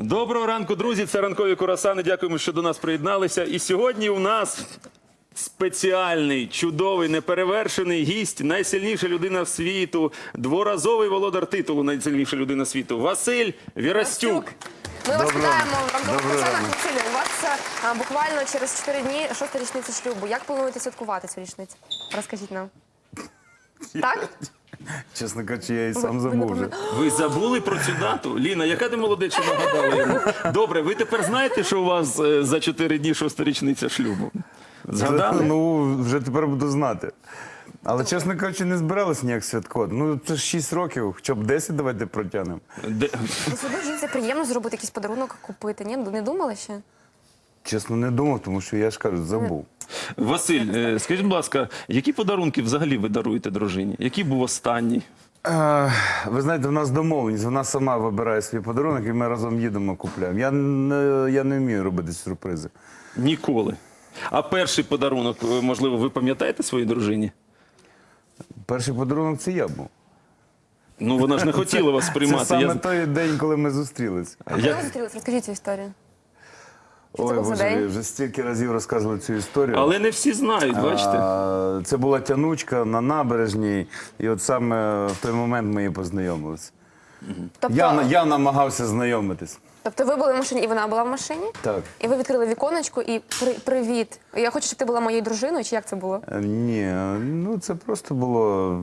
Доброго ранку, друзі. Це ранкові курасани. Дякуємо, що до нас приєдналися. І сьогодні у нас спеціальний, чудовий, неперевершений гість, найсильніша людина світу, дворазовий володар титулу найсильніша людина світу. Василь Вірастюк. Ми вас Доброго вітаємо ранку. в ранкових Доброго курсанах. ранку. Василю, у вас е, а, буквально через 4 дні шоста річниця шлюбу. Як плануєте святкувати цю річницю? Розкажіть нам. Так? Чесно кажучи, я і сам забув вже. Ви забули про цю дату? Ліна, яка ти молодець, що нагадала йому? Добре, ви тепер знаєте, що у вас е, за 4 дні шоста річниця шлюбу? Згадали? Ну, вже тепер буду знати. Але, чесно кажучи, не збиралися ніяк святкувати. Ну, це ж 6 років, хоча б 10 давайте протягнемо. Де- все жінці приємно зробити якийсь подарунок, купити. Ні, не думали ще? Чесно, не думав, тому що я ж кажу, забув. Василь, е, скажіть, будь ласка, які подарунки взагалі ви даруєте дружині? Який був останній? Е, ви знаєте, в нас домовленість, вона сама вибирає свій подарунок, і ми разом їдемо, купляємо. Я не, я не вмію робити сюрпризи. Ніколи. А перший подарунок, е, можливо, ви пам'ятаєте своїй дружині? Перший подарунок це я був. Ну вона ж не хотіла вас Це приймати. саме Я... той день, коли ми зустрілись. А коли ви зустрілися? Розкажіть цю історію. Що це Ой, був за Боже, день? вже стільки разів розказували цю історію. Але не всі знають, бачите? А, Це була тянучка на набережній, і от саме в той момент ми і познайомилися. Тобто, Я, на- я намагався знайомитись. тобто ви були в машині, і вона була в машині? Так. І ви відкрили віконечко і при, привіт. Я хочу, щоб ти була моєю дружиною, чи як це було? Е, Ні, е, ну це просто було.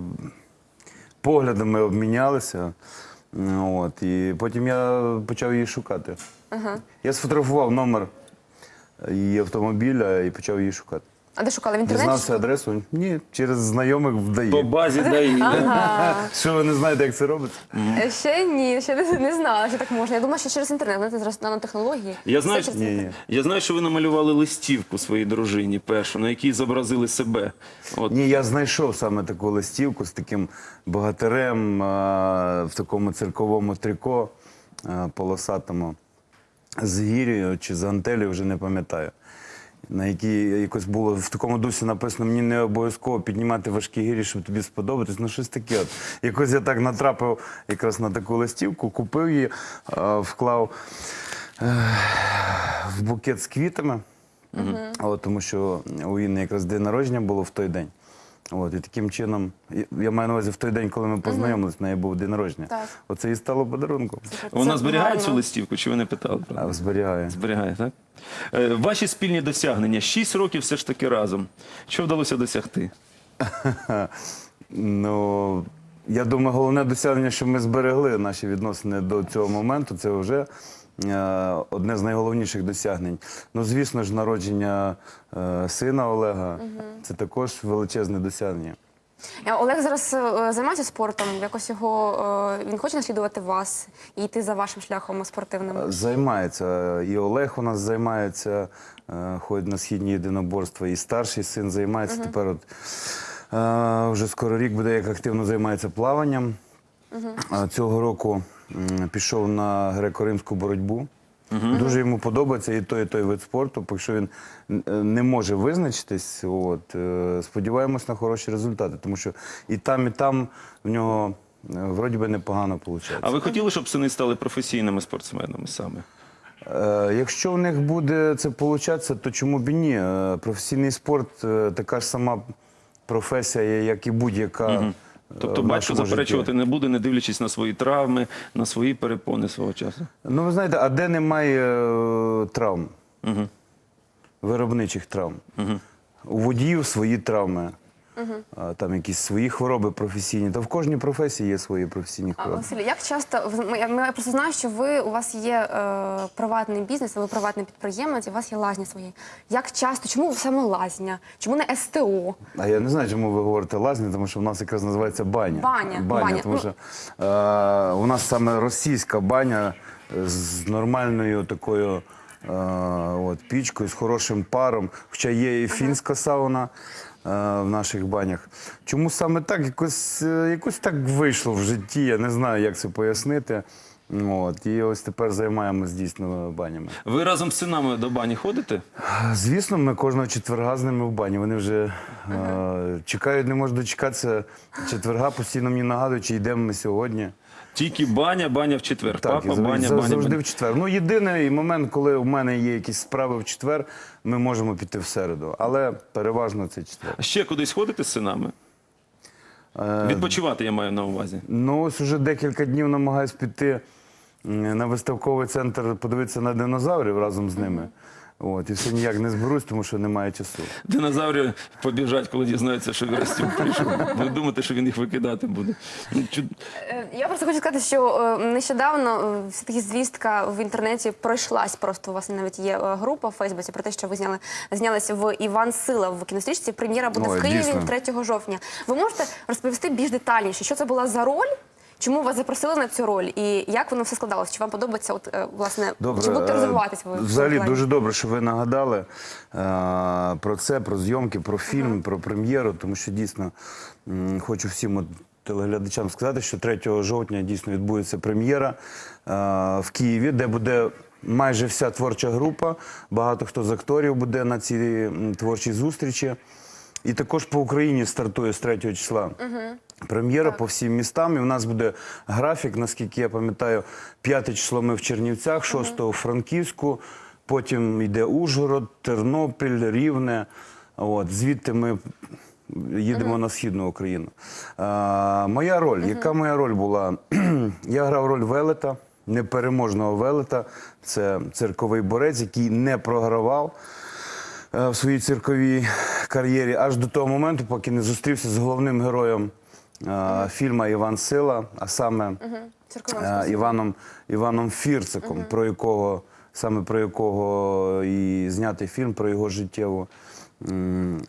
Поглядами обмінялися. От, і потім я почав її шукати. Я сфотографував номер її автомобіля і почав її шукати. А де шукали в інтернеті? Дізнався адресу? Ні, через знайомих вдає. По базі ДАІ. Що ви не знаєте, як це робиться? Е, Ще ні, ще не, не знала, що так можна. Я думала, що через інтернет, знаєте, зараз нанотехнології. Я Все знаю, через Ні, інтернет. я знаю, що ви намалювали листівку своїй дружині першу, на якій зобразили себе. От. Ні, я знайшов саме таку листівку з таким богатирем а, в такому цирковому трико а, полосатому з гір'ю чи з гантелі, вже не пам'ятаю. На якій якось було в такому дусі написано, мені не обов'язково піднімати важкі гірі, щоб тобі сподобатись. Ну, щось таке. От. Якось я так натрапив якраз на таку листівку, купив її, вклав е, в букет з квітами. От, тому що у Інни якраз день народження було в той день. От, і таким чином, я маю на увазі в той день, коли ми познайомилися, в неї був день народження. Так. Оце і стало подарунком. Вона зберігає цю листівку, чи ви не питали? про А зберігає. Зберігає, так? Е, Ваші спільні досягнення. Шість років все ж таки разом. Що вдалося досягти? Ну, я думаю, головне досягнення, що ми зберегли наші відносини до цього моменту, це вже одне з найголовніших досягнень. Ну, звісно ж, народження е, сина Олега це також величезне досягнення. Е, Олег зараз е, займається спортом. Якось його е, він хоче наслідувати вас і йти за вашим шляхом спортивним. Займається. І Олег у нас займається, е, ходить на східні єдиноборства, і старший син займається. Тепер от е, вже скоро рік буде, як активно займається плаванням. А Цього року пішов на греко-римську боротьбу. Дуже йому подобається і той, і той вид спорту. Поки що він е, не може визначитись, от, е, сподіваємось на хороші результати, тому що і там, і там в нього е, вроді би непогано виходить. А ви хотіли, щоб сини стали професійними спортсменами саме? Якщо у них буде це получатися, то чому б і ні? Професійний спорт така ж сама професія, як і будь-яка. е, Тобто батько заперечувати житті. не буде, не дивлячись на свої травми, на свої перепони свого часу. Ну, ви знаєте, а де немає е, травм? Виробничих травм. У водіїв свої травми. А, Там якісь свої хвороби професійні. Та в кожній професії є свої професійні А, хвороби. Василю, як часто я, просто знаю, що ви у вас є е, приватний бізнес, ви приватний підприємець, і у вас є лазня свої. Як часто? Чому саме лазня? Чому не СТО? А я не знаю, чому ви говорите лазня, тому що в нас якраз називається баня. Баня, баня. тому Ну. що е, у нас саме російська баня з нормальною такою е, от, пічкою, з хорошим паром. Хоча є і фінська сауна в наших банях. Чому саме так? Якось, е, якось так вийшло в житті. Я не знаю, як це пояснити. От, і ось тепер займаємось дійсно банями. Ви разом з синами до бані ходите? Звісно, ми кожного четверга з ними в бані. Вони вже е, чекають, не можуть дочекатися четверга, постійно мені нагадують, чи йдемо ми сьогодні. Тільки баня, баня в четвер. Так, Папа, завжди, баня, баня, завжди баня. в четвер. Ну, єдиний момент, коли в мене є якісь справи в четвер, ми можемо піти в середу. Але переважно це четвер. А Ще кудись ходите з синами? Е, Відпочивати я маю на увазі. Ну, ось уже декілька днів намагаюсь піти м, на виставковий центр, подивитися на динозаврів разом з ними. От, і все ніяк не зберусь, тому що немає часу. Динозаври побіжать, коли дізнаються, що Вірастюк прийшов. Ви думаєте, що він їх викидати буде? Ну, чуд- Е, Я просто хочу сказати, що е, нещодавно е, все-таки звістка в інтернеті пройшлась. Просто у вас навіть є група в Фейсбуці про те, що ви зняли знялися в Іван Сила в кінострічці. Прем'єра буде Ой, в Києві дійсно. 3 жовтня. Ви можете розповісти більш детальніше, що це була за роль? Чому вас запросили на цю роль, і як воно все складалось? Чи вам подобається, от е, власне, Добре, чи будете е, розвиватися ви Взагалі дуже добре, що ви нагадали е, про це, про зйомки, про фільм, про прем'єру, тому що дійсно м, хочу всім от телеглядачам сказати, що 3 жовтня дійсно відбудеться прем'єра е, в Києві, де буде. Майже вся творча група, багато хто з акторів буде на цій творчій зустрічі. І також по Україні стартує з 3 числа. Прем'єра по всім містам. І в нас буде графік, наскільки я пам'ятаю, 5 число ми в Чернівцях, 6 у Франківську, потім йде Ужгород, Тернопіль, Рівне. От, звідти ми їдемо на Східну Україну. А, моя роль, яка моя роль була? я грав роль велета, непереможного велета. Це цирковий борець, який не програвав е, в своїй цирковій кар'єрі аж до того моменту, поки не зустрівся з головним героєм е, фільму Іван Сила, а саме е. Іваном, Іваном Фірциком, про якого саме про якого і знятий фільм, про його життєву. м,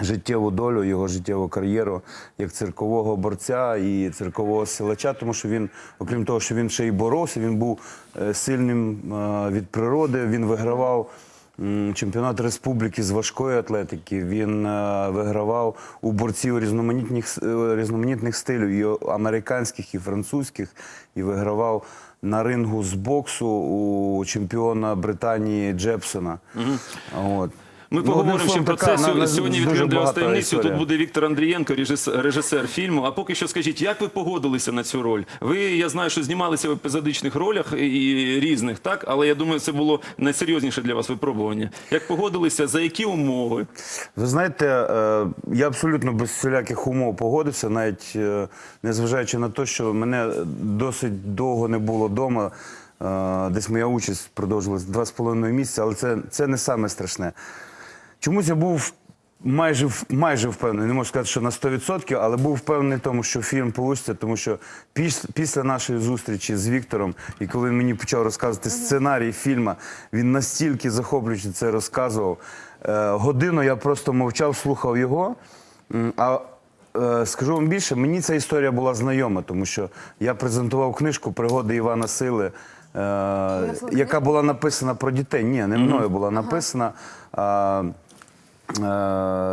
Життєву долю, його життєву кар'єру як циркового борця і циркового силача, тому що він, окрім того, що він ще й боровся, він був е, сильним е, від природи. Він вигравав чемпіонат республіки з важкої атлетики. Він е, вигравав у борців різноманітних е, різноманітних стилів, і американських, і французьких, і вигравав на рингу з боксу у чемпіона Британії Джепсона. От. Ми Ну, поговоримо ще про це. Сьогодні, сьогодні для вас таємницю. Тут буде Віктор Андрієнко, режис- режисер фільму. А поки що скажіть, як ви погодилися на цю роль? Ви, я знаю, що знімалися в епізодичних ролях і різних, так? Але я думаю, це було найсерйозніше для вас випробування. Як погодилися, за які умови? Ви знаєте, е, я абсолютно без всіляких умов погодився, навіть е, незважаючи на те, що мене досить довго не було вдома. Десь моя участь продовжилась два з половиною місяці, але це, це не саме страшне. Чомусь я був майже, майже впевнений, не можу сказати, що на 100%, але був впевнений в тому, що фільм вийде, тому що піс- після нашої зустрічі з Віктором, і коли він мені почав розказувати сценарій фільму, він настільки захоплююче це розказував. Е, годину я просто мовчав, слухав його. А е, скажу вам більше, мені ця історія була знайома, тому що я презентував книжку Пригоди Івана Сили. е, яка була написана про дітей. Ні, не мною була написана е,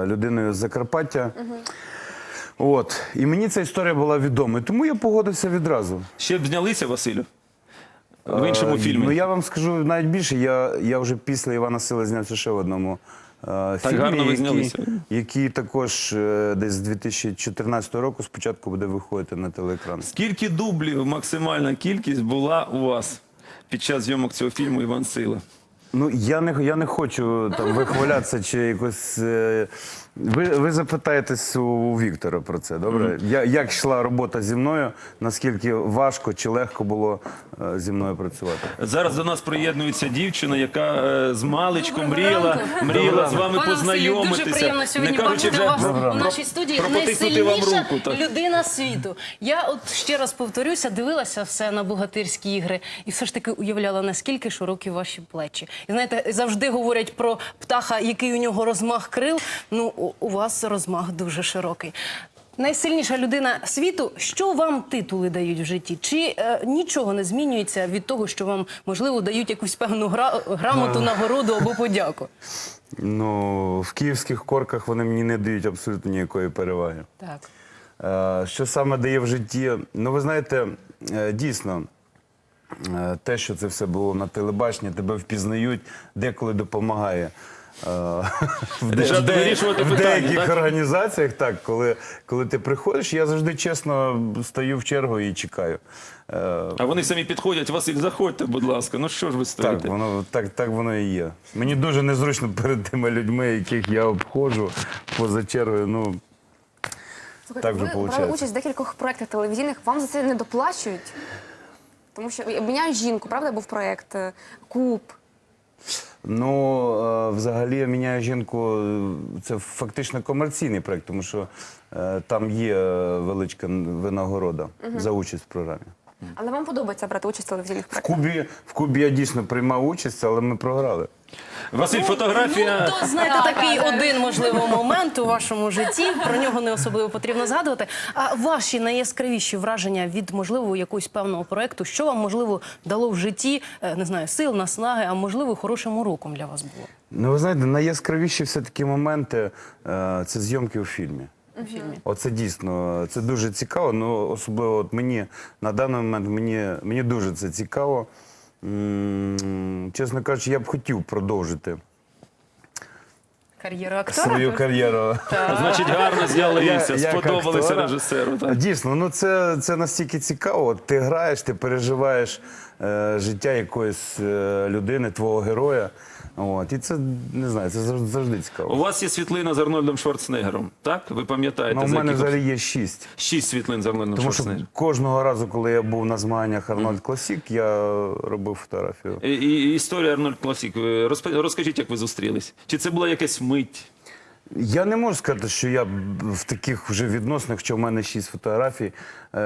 людиною з Закарпаття. От. І мені ця історія була відома. Тому я погодився відразу. Ще б знялися, Василю? В іншому Е, фільмі. Ну я вам скажу навіть більше. Я, я вже після Івана Сили знявся ще в одному. е, Фільмі, гарно ви який, який також е, десь з 2014 року спочатку буде виходити на телеекран. Скільки дублів максимальна кількість була у вас під час зйомок цього фільму Іван Сила? Ну я не я не хочу там вихвалятися чи якось. е, Ви, ви запитаєтесь у, у Віктора про це, добре? Я, як йшла робота зі мною, наскільки важко чи легко було е, зі мною працювати? Зараз до нас приєднується дівчина, яка е, з маличку Доброго мріяла, ранку. мріяла з вами Пане познайомитися. дуже приємно сьогодні бачити вже вас у нашій студії. Найсильніша руку. Людина світу. Я от ще раз повторюся, дивилася все на богатирські ігри і все ж таки уявляла, наскільки широкі ваші плечі. І знаєте, завжди говорять про птаха, який у нього розмах крил. Ну, у- вас розмах дуже широкий. Найсильніша людина світу, що вам титули дають в житті? Чи е, нічого не змінюється від того, що вам можливо дають якусь певну гра- грамоту, нагороду або подяку? Ну, в київських корках вони мені не дають абсолютно ніякої переваги. Так. Е, Що саме дає в житті? Ну, ви знаєте, е, дійсно, е, те, що це все було на телебаченні, тебе впізнають, деколи допомагає. в, Рішати- де- вирішувати в питання, деяких так? організаціях, так, коли, коли ти приходиш, я завжди чесно стою в чергу і чекаю. Е, А вони самі підходять, Василь, заходьте, будь ласка. Ну що ж ви Так, воно так, так воно і є. Мені дуже незручно перед тими людьми, яких я обходжу поза чергою. Ну Слухайте, Так вже ви брали участь в декількох проєктах телевізійних, вам за це не доплачують? Тому що обміняють жінку, правда, був проєкт е, Куб. Ну, е, взагалі, я міняю жінку. Це фактично комерційний проект, тому що е, там є е, величка винагорода за участь в програмі. Але вам подобається брати участь в телевізійних В проєктах? Кубі, в Кубі я дійсно приймав участь, але ми програли. Василь, фотографія. Ну, то знаєте, такий один можливо момент у вашому житті. Про нього не особливо потрібно згадувати. А ваші найяскравіші враження від можливо якогось певного проекту, що вам можливо дало в житті, е, не знаю, сил, наснаги, а можливо, хорошим уроком для вас було Ну, ви знаєте, найяскравіші все-таки моменти е, це зйомки у фільмі. У фільмі. Оце дійсно це дуже цікаво. Ну особливо от мені на даний момент мені, мені дуже це цікаво. М, Чесно кажучи, я б хотів продовжити Кар'єра актора. свою кар'єру. Значить, гарно з'явилися, як сподобалися актора. режисеру. Так. Дійсно, ну це, це настільки цікаво. От Ти граєш, ти переживаєш е, життя якоїсь е, людини, твого героя. От, і це не знаю, це завжди, завжди У вас є світлина з Арнольдом Шварценеггером, так? Ви пам'ятаєте, Ну, у мене взагалі є шість. шість світлин з Арнольдом Тому що кожного разу, коли я був на змаганнях Арнольд Класік, я робив фотографію. І, і історія Арнольд Класік. Ви Розкажіть, як ви зустрілись? Чи це була якась мить? Я не можу сказати, що я в таких вже відносинах, що в мене шість фотографій. Е,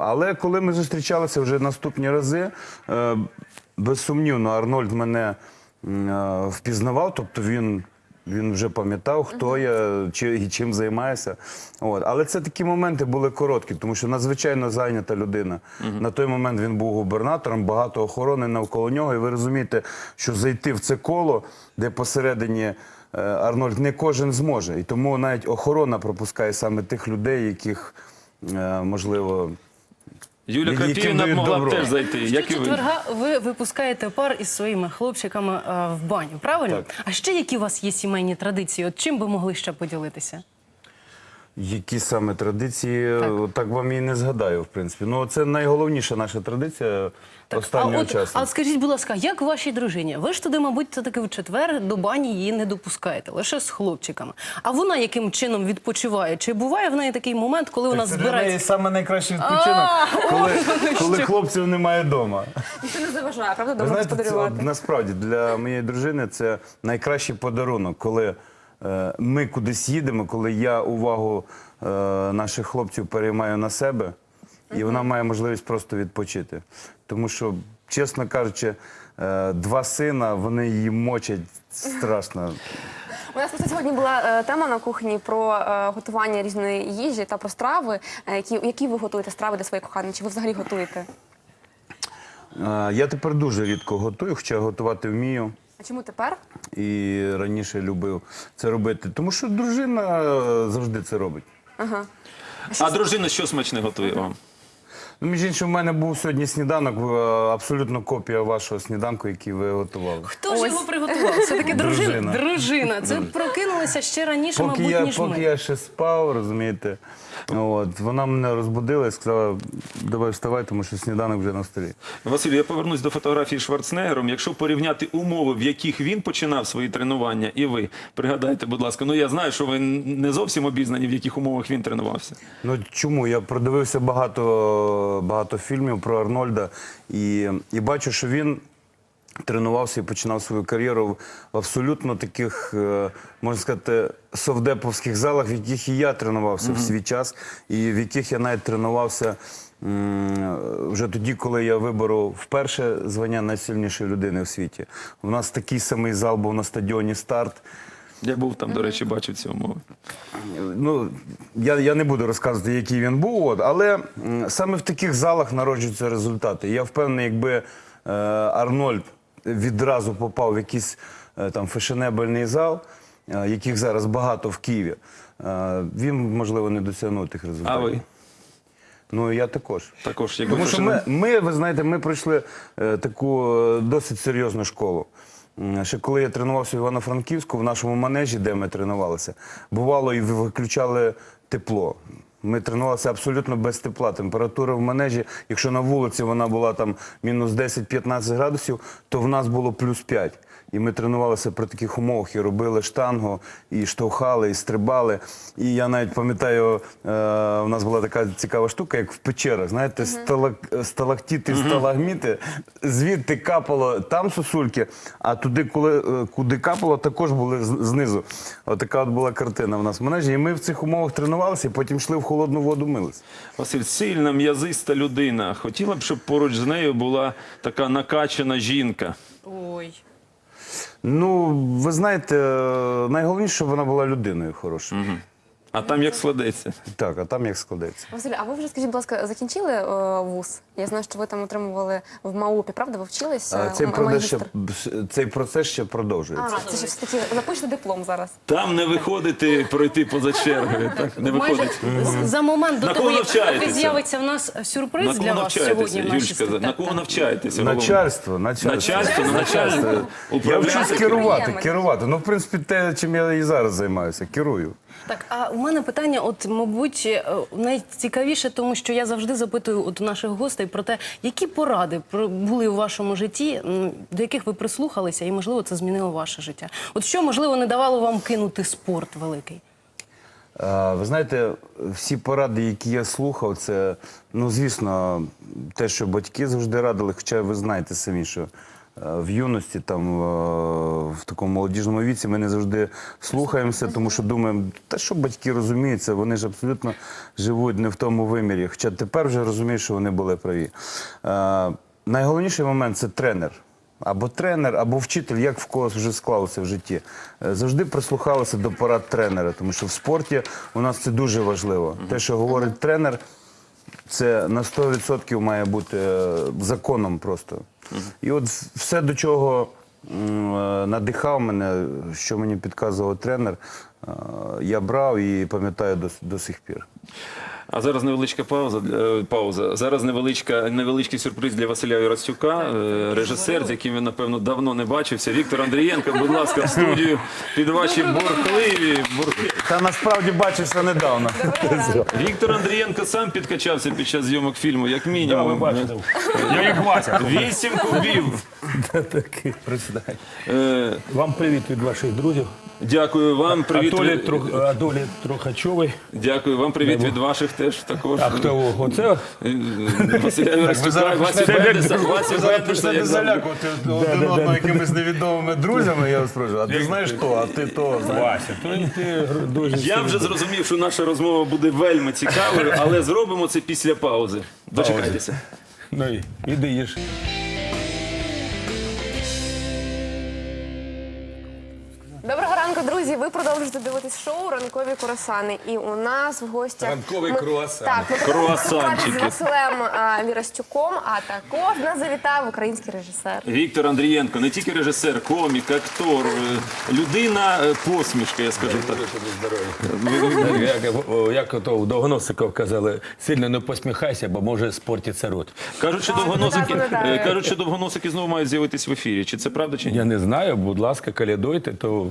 але коли ми зустрічалися вже наступні рази, е, безсумнівно, Арнольд мене впізнавав, тобто він. Він вже пам'ятав, хто я чи, і чим займаюся. От. Але це такі моменти були короткі, тому що надзвичайно зайнята людина. На той момент він був губернатором, багато охорони навколо нього. І ви розумієте, що зайти в це коло, де посередині е, Арнольд не кожен зможе. І тому навіть охорона пропускає саме тих людей, яких е, можливо. Юля Яким Крапівна дають могла б добро. теж зайти, як і ви. Щочетверга ви випускаєте пар із своїми хлопчиками в баню, правильно? А ще які у вас є сімейні традиції? От чим би могли ще поділитися? Які саме традиції, Так. так, так вам і не згадаю, в принципі. Ну, це найголовніша наша традиція останнього а от, часу. А скажіть, будь ласка, як вашій дружині? Ви ж туди, мабуть, це таки в четвер до бані її не допускаєте, лише з хлопчиками. А вона яким чином відпочиває? Чи буває в неї такий момент, коли вона Це для неї збирається? саме найкращий відпочинок, коли, коли хлопців немає вдома. Ніхто не заважає, правда, дома господарювати? насправді для моєї дружини це найкращий подарунок, коли ми кудись їдемо, коли я увагу е, наших хлопців переймаю на себе, і вона має можливість просто відпочити. Тому що, чесно кажучи, е, два сина, вони її мочать страшно. У нас просто сьогодні була е, тема на кухні про е, готування різної їжі та про страви. Е, які, які ви готуєте страви для своїх коханих? Чи ви взагалі готуєте? Е, я тепер дуже рідко готую, хоча готувати вмію. А чому тепер? І раніше любив це робити, тому що дружина е, завжди це робить. А дружина що смачне готує вам? Ну, між іншим, в мене був сьогодні сніданок, е, абсолютно копія вашого сніданку, який ви готували. Хто ж його приготував? Все таки дружина. Дружина. Дружина. Це прокинулися ще раніше, Поки мабуть, я, ніж поки ми. я ще спав, розумієте, от, вона мене розбудила і сказала, давай вставай, тому що сніданок вже на столі. Василь, я повернусь до фотографії Шварценеггером. Якщо порівняти умови, в яких він починав свої тренування, і ви пригадайте, будь ласка, ну я знаю, що ви не зовсім обізнані, в яких умовах він тренувався. Ну чому? Я продивився багато, багато фільмів про Арнольда і, і бачу, що він тренувався і починав свою кар'єру в абсолютно таких, е, можна сказати, совдеповських залах, в яких і я тренувався в свій час, і в яких я навіть тренувався. Вже тоді, коли я виборов вперше звання найсильнішої людини в світі. У нас такий самий зал був на стадіоні Старт. Я був там, до речі, бачив ці умови. Ну, я, я не буду розказувати, який він був, от, але саме в таких залах народжуються результати. Я впевнений, якби е, Арнольд відразу попав в якийсь е, там фешенебельний зал, е, яких зараз багато в Києві, е, він, можливо, не досягнув тих результатів. А ви Ну, я також. також, якби Тому що ми, ми, ви знаєте, ми пройшли таку досить серйозну школу. ще коли я тренувався в Івано-Франківську, в нашому манежі, де ми тренувалися, бувало і виключали тепло. Ми тренувалися абсолютно без тепла. Температура в манежі, якщо на вулиці вона була там мінус 10-15 градусів, то в нас було плюс 5. І ми тренувалися при таких умовах і робили штангу, і штовхали, і стрибали. І я навіть пам'ятаю, е, у нас була така цікава штука, як в печерах. Знаєте, сталак, сталактіти, сталагміти. Звідти капало там сосульки, а туди, коли, е, куди капало, також були знизу. Отака от була картина в нас в менеджі. І ми в цих умовах тренувалися, і потім йшли в холодну воду милися. Василь, сильна, м'язиста людина. Хотіла б, щоб поруч з нею була така накачана жінка. Ой. Ну, ви знаєте, е, найголовніше, щоб вона була людиною хорошою. А там як складеться. Так, а там як складеться. Василь, а ви вже скажіть, будь ласка, закінчили е, вуз? Я знаю, що ви там отримували в МАУПі, правда? Ви вчились? А е, Цей, процес ще, цей процес ще продовжується. А, це ще все-таки запишете диплом зараз. Там не виходити пройти поза чергою. Так не виходить. з- за момент до На того, як з'явиться в нас сюрприз На для вас навчаєтеся, сьогодні в нашій Юлічка? На кого навчаєтеся? Начальство, начальство. Начальство, начальство. Я вчусь керувати, керувати. Ну, в принципі, те, чим я і зараз займаюся, керую. Так, а у мене питання, от, мабуть, е, найцікавіше, тому що я завжди запитую от наших гостей про те, які поради були у вашому житті, до яких ви прислухалися, і, можливо, це змінило ваше життя. От що, можливо, не давало вам кинути спорт великий? А, Ви знаєте, всі поради, які я слухав, це, ну, звісно, те, що батьки завжди радили, хоча ви знаєте самі, що е, в юності, там, е, в такому молодіжному віці ми не завжди слухаємося, тому що думаємо, та що батьки розуміються, вони ж абсолютно живуть не в тому вимірі. Хоча тепер вже розумію, що вони були праві. Е, Найголовніший момент це тренер. Або тренер, або вчитель, як в когось вже склалося в житті. Е, Завжди прислухалися до порад тренера, тому що в спорті у нас це дуже важливо. Те, що говорить тренер, це на 100% має бути е, законом просто. І от все, до чого е, надихав мене, що мені підказував тренер, е, я брав і пам'ятаю до, до сих пір. А зараз невеличка пауза. для- е, пауза. Зараз невеличка, невеличкий сюрприз для Василя Юрастюка, е, режисер, з яким він, напевно, давно не бачився. Віктор Андрієнко, будь ласка, в студію під ваші бурхливі бурки. Та насправді бачився недавно. Віктор Андрієнко сам підкачався під час зйомок фільму, як мінімум. Я як Вася. Вісім кубів. Е, Вам привіт від ваших друзів. Дякую вам. Привіт. Атолі, від- Трух, Адолі Трухачовий. Дякую вам. Привіт від ваших теж також. А хто оце? Е, Василя Юрастюка, Васі Бендеса, Васі Бендеса. як завжди. один одного якимись невідомими друзями, я вас прошу. А ти знаєш то, а ти то. Вася, то ти дуже Я вже зрозумів, що наша розмова буде вельми цікавою, але зробимо це після паузи. Дочекайтеся. Ну, і- іди їж. Ви продовжуєте дивитись шоу Ранкові курасани. І у нас в гостях Ранковий ми- круасан. Так, ми Круасанчики. з Василем а, Вірастюком, а також нас завітав український режисер. Віктор Андрієнко, не тільки режисер, комік, актор, е, людина е, посмішка, я скажу так. Як, як ото у Довгоносиков казали, сильно не посміхайся, бо може спортиться рот. Кажуть, що довгоносики, е, кажуть, що довгоносики знову мають з'явитись в ефірі. Чи це правда чи ні? Я не знаю, будь ласка, калядуйте, то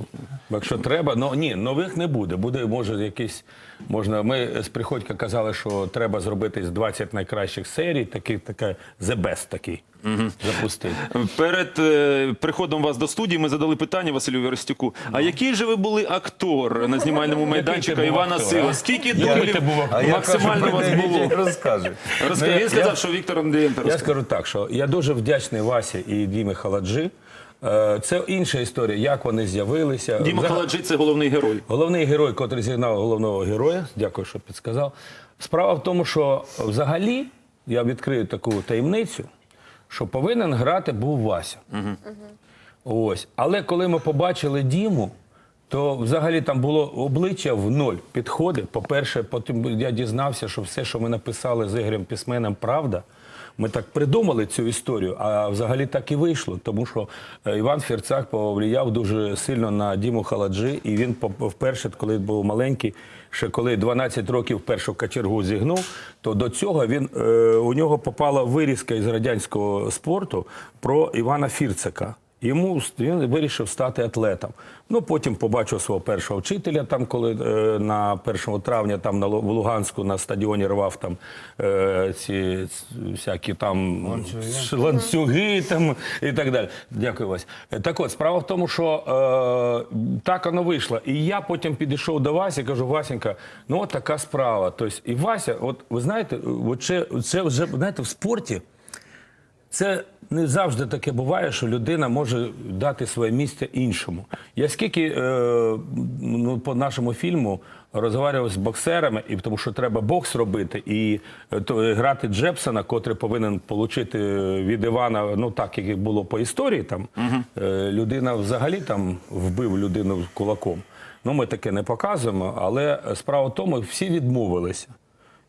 якщо треба, ну ні, нових не буде. Буде, може, якісь можна. Ми з Приходька казали, що треба зробити з 20 найкращих серій, такий така the best такий. Запустити. Перед е, приходом вас до студії ми задали питання Василю Верестюку. А який же ви були актор на знімальному майданчику Івана Сила? Скільки я максимально вас було? Розкаже. Розкажи. Ну, я- Він сказав, що Віктор Андрієнко Я скажу так, що я дуже вдячний Васі і Дімі Халаджі. Е, Це інша історія, як вони з'явилися. Діма Взаг- Халаджи це головний герой. Головний герой, котрий зігнав головного героя, дякую, що підсказав. Справа в тому, що взагалі я відкрию таку таємницю, що повинен грати був Вася. Ось. Але коли ми побачили Діму, то взагалі там було обличчя в ноль підходи. По-перше, потім я дізнався, що все, що ми написали з Ігорем Пісменом, правда. Ми так придумали цю історію, а взагалі так і вийшло, тому що е, Іван Фірцак повлияв дуже сильно на Діму Халаджи, і він вперше, коли був маленький, ще коли 12 років першу качергу зігнув, то до цього він е, у нього попала вирізка із радянського спорту про Івана Фірцака. Йому він вирішив стати атлетом. Ну потім побачив свого першого вчителя, там, коли е, на 1 травня там на в Луганську на стадіоні рвав там е, ці всякі там ш- ланцюги там і так далі. Дякую Вась. Так от справа в тому, що е, так воно вийшло. І я потім підійшов до Васі, кажу, Васенька, ну от така справа. Тобто, і Вася, от ви знаєте, от це, це вже знаєте, в спорті. Це не завжди таке буває, що людина може дати своє місце іншому. Я скільки е, ну, по нашому фільму розмовляв з боксерами, і тому що треба бокс робити, і е, то, е, грати Джепсона, котрий повинен отримати від Івана, ну так як було по історії, там е, людина взагалі там вбив людину кулаком. Ну, ми таке не показуємо, але справа в тому, всі відмовилися.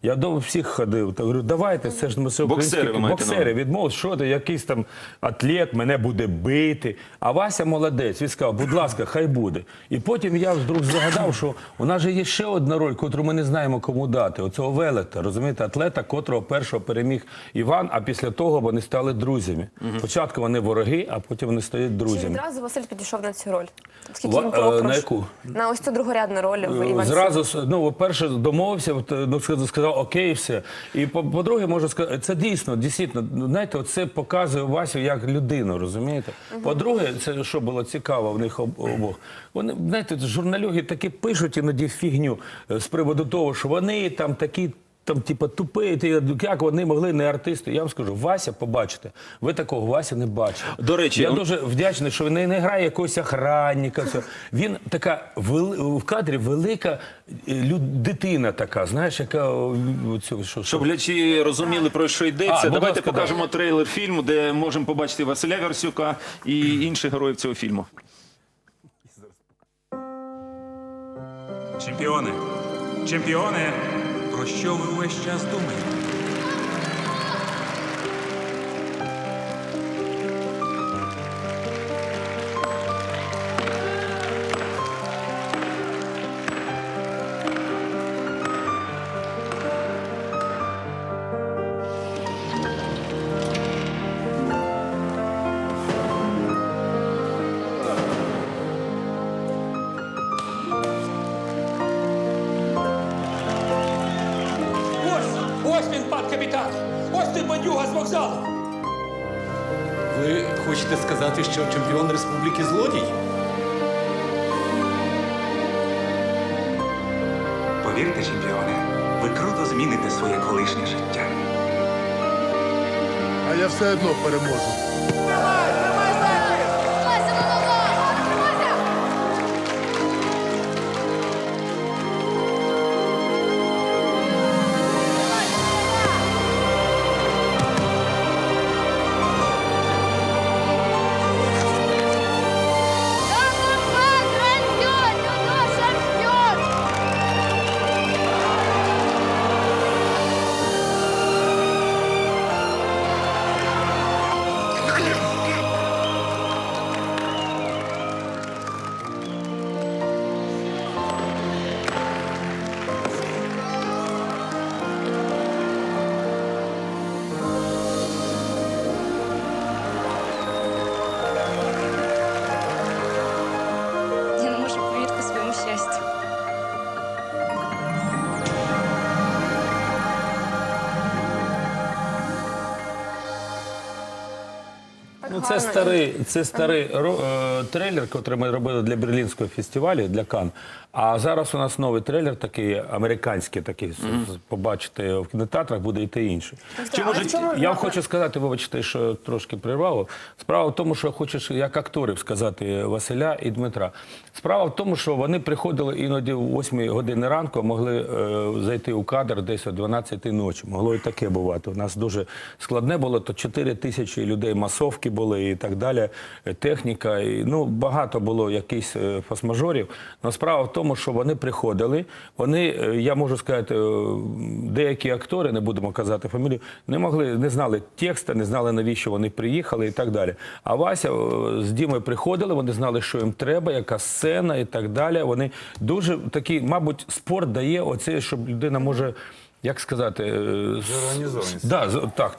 Я до всіх ходив та говорю, давайте, це ж ми Боксери українські- ви маєте на боксери відмовились, що ти, якийсь там атлет мене буде бити. А Вася молодець, він сказав, будь ласка, хай буде. І потім я вдруг згадав, що у нас же є ще одна роль, котру ми не знаємо кому дати. Оцього велета, розумієте, атлета, котрого першого переміг Іван, а після того вони стали друзями. Спочатку вони вороги, а потім вони стають Чи друзями. відразу Василь підійшов на цю роль? Скільки Ва- він е, прошу? на яку? На ось цю другорядну роль в Іван Зразу с- ну, перше домовився, от, ну сказав, сказав окей, все. І по- по-друге, можу сказати, це дійсно, дійсно, знаєте, це показує Васю як людину, розумієте? По-друге, це що було цікаво в них обох. Вони, знаєте, журналюги таки пишуть іноді фігню е, з приводу того, що вони там такі. Там, типа, тупі, ті, як вони могли не артисти. Я вам скажу, Вася, побачите, ви такого Вася не бачите. До речі, я он- дуже вдячний, що він не, не грає якогось охранника. все. Він така вели- в кадрі велика е, лю- дитина така, знаєш, яка о, цю, що, Щоб глядачі розуміли, про що йдеться, А, давайте ласка, покажемо трейлер фільму, де можемо побачити Василя Версюка і інших героїв цього фільму. Чемпіони! Чемпіони! Про що ви увесь час думаєте? Ось! Він, пан капітан! Ось ти бандюга з вокзалу! Ви хочете сказати, що чемпіон республіки злодій? Повірте, чемпіони, ви круто зміните своє колишнє життя. А я все одно переможу. Це старий, це старий ро- е, трейлер, який ми робили для Берлінського фестивалю, для Кан. А зараз у нас новий трейлер, такий американський, такий, з- побачите в кінотеатрах, буде йти інший. Чи може Я хочу сказати, вибачте, що трошки прервало. Справа в тому, що хочу як акторів сказати Василя і Дмитра. Справа в тому, що вони приходили іноді о 8 години ранку, могли е, зайти у кадр десь о 12 ночі. Могло і таке бувати. У нас дуже складне було, то 4 тисячі людей масовки були і так далі, е, техніка. І, ну, багато було якихось е, фасмажорів. Но справа в тому, що вони приходили, вони, е, я можу сказати, е, деякі актори, не будемо казати фамілію, не могли, не знали текста, не знали, навіщо вони приїхали і так далі. А Вася е, з Дімою приходили, вони знали, що їм треба, яка сцена і так далі. Вони дуже такі, мабуть, спорт дає оце, щоб людина може, як сказати. Да, так, так.